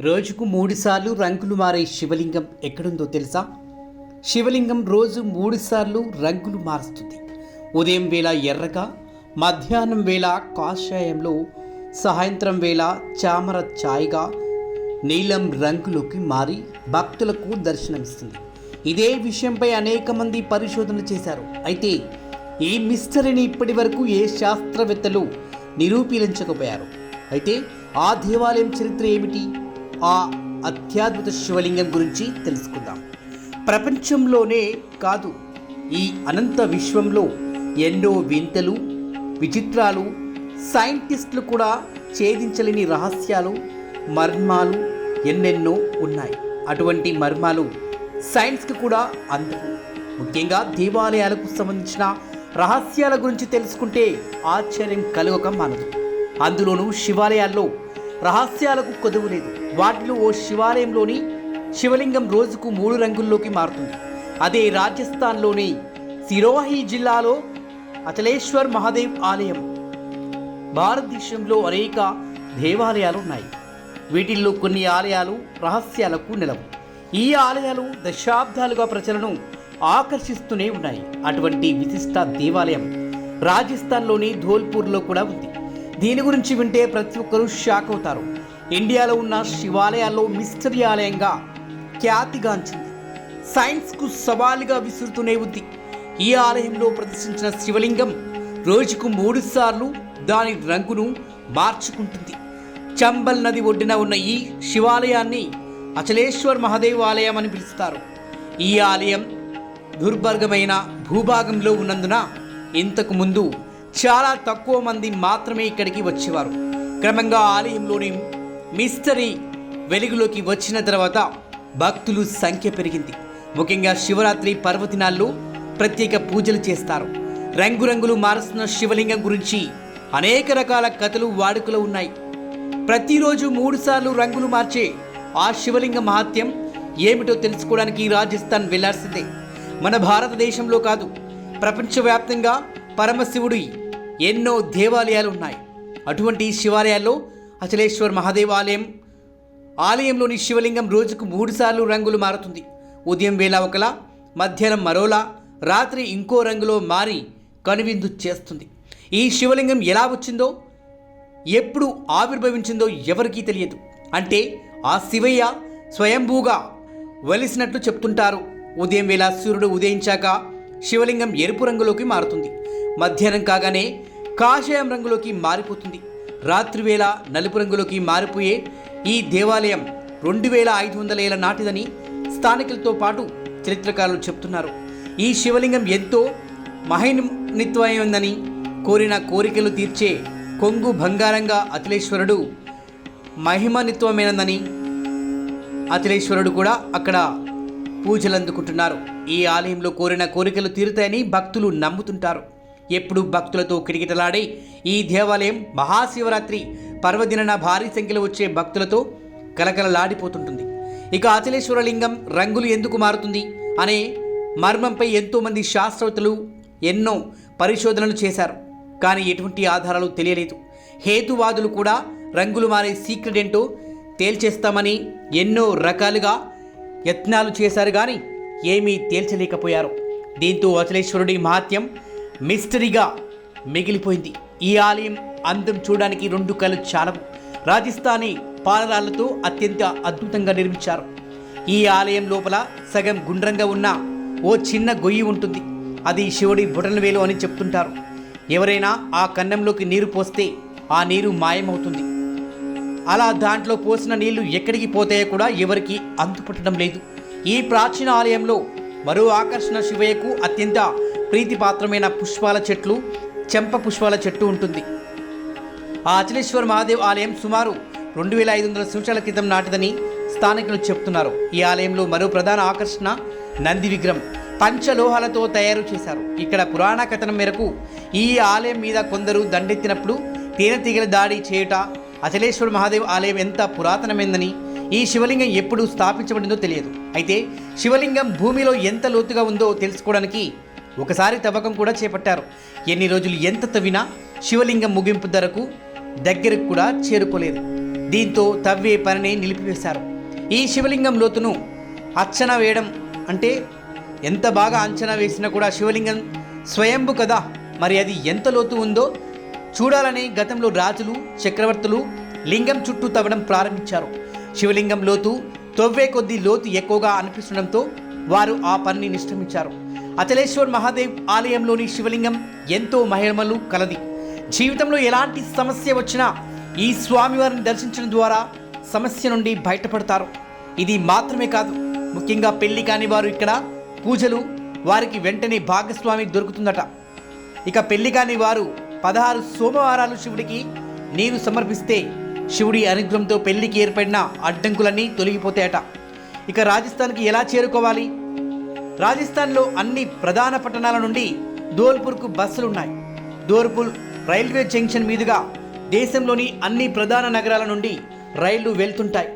రోజుకు మూడుసార్లు రంగులు మారే శివలింగం ఎక్కడుందో తెలుసా? శివలింగం రోజు మూడుసార్లు రంగులు మారుస్తుంది. ఉదయం వేళ ఎర్రగా మధ్యాహ్నం వేళ కాషాయంలో సాయంత్రం వేళ చామర ఛాయగా నీలం రంగులోకి మారి భక్తులకు దర్శనమిస్తుంది. ఇదే విషయంపై అనేక మంది పరిశోధన చేశారు. అయితే ఈ మిస్టరీని ఇప్పటి వరకు ఏ శాస్త్రవేత్తలు నిరూపించకపోయారు? అయితే ఆ దేవాలయం చరిత్ర ఏమిటి? ఆ అత్యద్భుత శివలింగం గురించి తెలుసుకుందాం. ప్రపంచంలోనే కాదు ఈ అనంత విశ్వంలో ఎన్నో వింతలు విచిత్రాలు సైంటిస్టులు కూడా ఛేదించలేని రహస్యాలు మర్మాలు ఎన్నెన్నో ఉన్నాయి. అటువంటి మర్మాలు సైన్స్కి కూడా అందవు ముఖ్యంగా దేవాలయాలకు సంబంధించిన రహస్యాల గురించి తెలుసుకుంటే ఆశ్చర్యం కలగక మానదు. అందులోనూ శివాలయాల్లో రహస్యాలకు కొదువు లేదు. వాటిలో ఓ శివాలయంలోని శివలింగం రోజుకు మూడు రంగుల్లోకి మారుతుంది. అదే రాజస్థాన్లోని సిరోహి జిల్లాలో అచలేశ్వర్ మహాదేవ్ ఆలయం భారతదేశంలో అనేక దేవాలయాలు ఉన్నాయి. వీటిల్లో కొన్ని ఆలయాలు రహస్యాలకు నిలవు. ఈ ఆలయాలు దశాబ్దాలుగా ప్రజలను ఆకర్షిస్తూనే ఉన్నాయి. అటువంటి విశిష్ట దేవాలయం రాజస్థాన్లోని ధోల్పూర్లో కూడా ఉంది. దీని గురించి వింటే ప్రతి ఒక్కరూ షాక్ అవుతారు. ఇండియాలో ఉన్న శివాలయాల్లో మిస్టరీ ఆలయంగా ఖ్యాతిగాంచింది. సైన్స్కు సవాలుగా విసురుతూనే ఉంది. ఈ ఆలయంలో ప్రదర్శించిన శివలింగం రోజుకు మూడు సార్లు దాని రంగును మార్చుకుంటుంది. చంబల్ నది ఒడ్డున ఉన్న ఈ శివాలయాన్ని అచలేశ్వర్ మహాదేవ్ ఆలయం అని పిలుస్తారు. ఈ ఆలయం దుర్భర్గమైన భూభాగంలో ఉన్నందున ఇంతకు ముందు చాలా తక్కువ మంది మాత్రమే ఇక్కడికి వచ్చేవారు. క్రమంగా ఆలయంలోని మిస్టరీ వెలుగులోకి వచ్చిన తర్వాత భక్తులు సంఖ్య పెరిగింది. ముఖ్యంగా శివరాత్రి పర్వదినాల్లో ప్రత్యేక పూజలు చేస్తారు. రంగురంగులు మారుస్తున్న శివలింగం గురించి అనేక రకాల కథలు వాడుకలో ఉన్నాయి. ప్రతిరోజు మూడుసార్లు రంగులు మార్చే ఆ శివలింగ మహాత్యం ఏమిటో తెలుసుకోవడానికి రాజస్థాన్ వెళ్ళాల్సిందే. మన భారతదేశంలో కాదు ప్రపంచవ్యాప్తంగా పరమశివుడి ఎన్నో దేవాలయాలు ఉన్నాయి అటువంటి శివాలయాల్లో అచలేశ్వర్ మహాదేవాలయం ఆలయంలోని శివలింగం రోజుకు మూడుసార్లు రంగులు మారుతుంది. ఉదయం వేళ ఒకలా మధ్యాహ్నం మరోలా రాత్రి ఇంకో రంగులో మారి కనువిందు చేస్తుంది. ఈ శివలింగం ఎలా వచ్చిందో ఎప్పుడు ఆవిర్భవించిందో ఎవరికీ తెలియదు. అంటే ఆ శివయ్య స్వయంభూగా వెలిసినట్లు చెప్తుంటారు. ఉదయం వేళ సూర్యుడు ఉదయించాక శివలింగం ఎరుపు రంగులోకి మారుతుంది. మధ్యాహ్నం కాగానే కాషాయం రంగులోకి మారిపోతుంది. రాత్రివేళ నలుపు రంగులోకి మారిపోయే ఈ దేవాలయం రెండు వేల ఐదు వందల ఏళ్ళ నాటిదని స్థానికులతో పాటు చరిత్రకారులు చెప్తున్నారు. ఈ శివలింగం ఎంతో మహినిత్వమైందని కోరిన కోరికలు తీర్చే కొంగు బంగారంగా అఖిలేశ్వరుడు మహిమనిత్వమైనదని అఖిలేశ్వరుడు కూడా అక్కడ పూజలు అందుకుంటున్నారు ఈ ఆలయంలో కోరిన కోరికలు తీరుతాయని భక్తులు నమ్ముతుంటారు. ఎప్పుడు భక్తులతో కిరికిటలాడే ఈ దేవాలయం మహాశివరాత్రి పర్వదినన భారీ సంఖ్యలో వచ్చే భక్తులతో కలకలలాడిపోతుంటుంది. ఇక అచలేశ్వరలింగం రంగులు ఎందుకు మారుతుంది అనే మర్మంపై ఎంతోమంది శాస్త్రవేత్తలు ఎన్నో పరిశోధనలు చేశారు. కానీ ఎటువంటి ఆధారాలు తెలియలేదు. హేతువాదులు కూడా రంగులు మారే సీక్రెట్ ఏంటో తేల్చేస్తామని ఎన్నో రకాలుగా యత్నాలు చేశారు కానీ ఏమీ తేల్చలేకపోయారు. దీంతో అచలేశ్వరుడి మహాత్యం మిస్టరీగా మిగిలిపోయింది. ఈ ఆలయం అందం చూడడానికి రెండు కళ్ళు చాలవు. రాజస్థానీ పాలరాళ్ళతో అత్యంత అద్భుతంగా నిర్మించారు. ఈ ఆలయం లోపల సగం గుండ్రంగా ఉన్న ఓ చిన్న గొయ్యి ఉంటుంది. అది శివుడి బుటనవేలు అని చెప్తుంటారు. ఎవరైనా ఆ కన్నంలోకి నీరు పోస్తే ఆ నీరు మాయమవుతుంది. అలా దాంట్లో పోసిన నీళ్ళు ఎక్కడికి పోతాయో కూడా ఎవరికి అంతుపట్టడం లేదు. ఈ ప్రాచీన ఆలయంలో మరో ఆకర్షణ శివయ్యకు అత్యంత ప్రీతిపాత్రమైన పుష్పాల చెట్లు చెంప పుష్పాల చెట్టు ఉంటుంది. ఆ అచలేశ్వర మహాదేవ్ ఆలయం సుమారు రెండు వేల ఐదు వందల సంవత్సరాల క్రితం నాటిదని స్థానికులు చెప్తున్నారు. ఈ ఆలయంలో మరో ప్రధాన ఆకర్షణ నంది విగ్రహం. పంచలోహాలతో తయారు చేశారు. ఇక్కడ పురాణ కథనం మేరకు ఈ ఆలయం మీద కొందరు దండెత్తినప్పుడు తేనెతీగల దాడి చేయుట అచలేశ్వర మహాదేవ్ ఆలయం ఎంత పురాతనమైందని ఈ శివలింగం ఎప్పుడు స్థాపించబడిందో తెలియదు. అయితే శివలింగం భూమిలో ఎంత లోతుగా ఉందో తెలుసుకోవడానికి ఒకసారి తవ్వకం కూడా చేపట్టారు. ఎన్ని రోజులు ఎంత తవ్వినా శివలింగం ముగింపు ధరకు దగ్గరకు కూడా చేరుకోలేదు. దీంతో తవ్వే పనిని నిలిపివేశారు. ఈ శివలింగం లోతును అర్చన వేయడం అంటే ఎంత బాగా అంచనా వేసినా కూడా శివలింగం స్వయంభు కదా. మరి అది ఎంత లోతు ఉందో చూడాలని గతంలో రాజులు చక్రవర్తులు లింగం చుట్టూ తవ్వడం ప్రారంభించారు. శివలింగం లోతు తవ్వే కొద్దీ లోతు ఎక్కువగా అనిపిస్తుండడంతో వారు ఆ పనిని నిష్ఠమించారు అచలేశ్వర్ మహాదేవ్ ఆలయంలోని శివలింగం ఎంతో మహిమలు కలది. జీవితంలో ఎలాంటి సమస్య వచ్చినా ఈ స్వామివారిని దర్శించడం ద్వారా సమస్య నుండి బయటపడతారు. ఇది మాత్రమే కాదు ముఖ్యంగా పెళ్ళి కాని వారు ఇక్కడ పూజలు వారికి వెంటనే భాగస్వామి దొరుకుతుందట. ఇక పెళ్ళి కాని వారు పదహారు సోమవారాలు శివుడికి నీరు సమర్పిస్తే శివుడి అనుగ్రహంతో పెళ్ళికి ఏర్పడిన అడ్డంకులన్నీ తొలగిపోతాయట. ఇక రాజస్థాన్కి ఎలా చేరుకోవాలి? రాజస్థాన్లో అన్ని ప్రధాన పట్టణాల నుండి ధోల్పూర్కు బస్సులు ఉన్నాయి. ధోల్పూర్ రైల్వే జంక్షన్ మీదుగా దేశంలోని అన్ని ప్రధాన నగరాల నుండి రైళ్ళు వెళ్తుంటాయి.